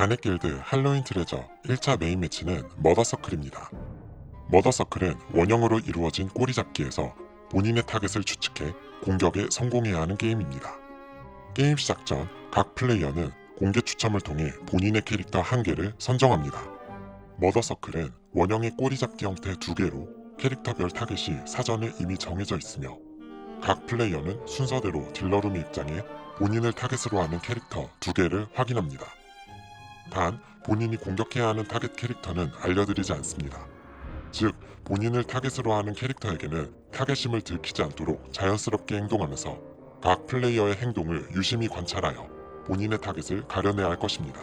가넷 길드 할로윈 트레저 1차 메인 매치는 머더서클입니다. 머더서클은 원형으로 이루어진 꼬리잡기에서 본인의 타겟을 추측해 공격에 성공해야 하는 게임입니다. 게임 시작 전 각 플레이어는 공개 추첨을 통해 본인의 캐릭터 한 개를 선정합니다. 머더서클은 원형의 꼬리잡기 형태 두 개로 캐릭터별 타겟이 사전에 이미 정해져 있으며 각 플레이어는 순서대로 딜러룸에 입장해 본인을 타겟으로 하는 캐릭터 두 개를 확인합니다. 단 본인이 공격해야 하는 타겟 캐릭터는 알려드리지 않습니다. 즉 본인을 타겟으로 하는 캐릭터에게는 타겟심을 들키지 않도록 자연스럽게 행동하면서 각 플레이어의 행동을 유심히 관찰하여 본인의 타겟을 가려내야 할 것입니다.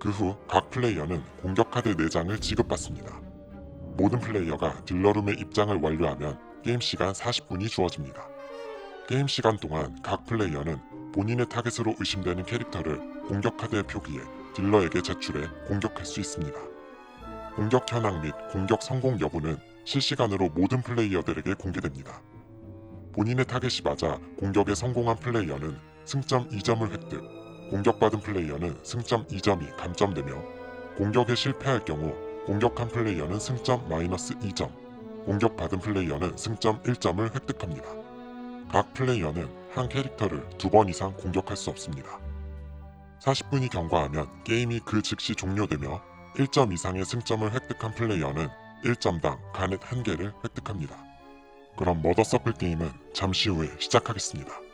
그 후 각 플레이어는 공격 카드 4장을 지급받습니다. 모든 플레이어가 딜러룸의 입장을 완료하면 게임 시간 40분이 주어집니다. 게임 시간 동안 각 플레이어는 본인의 타겟으로 의심되는 캐릭터를 공격 카드에 표기해 딜러에게 제출해 공격할 수 있습니다. 공격 현황 및 공격 성공 여부는 실시간으로 모든 플레이어들에게 공개됩니다. 본인의 타겟이 맞아 공격에 성공한 플레이어는 승점 2점을 획득, 공격받은 플레이어는 승점 2점이 감점되며 공격에 실패할 경우 공격한 플레이어는 승점 마이너스 2점, 공격받은 플레이어는 승점 1점을 획득합니다. 각 플레이어는 한 캐릭터를 두 번 이상 공격할 수 없습니다. 40분이 경과하면 게임이 그 즉시 종료되며 1점 이상의 승점을 획득한 플레이어는 1점당 가넷 1개를 획득합니다. 그럼 머더서클 게임은 잠시 후에 시작하겠습니다.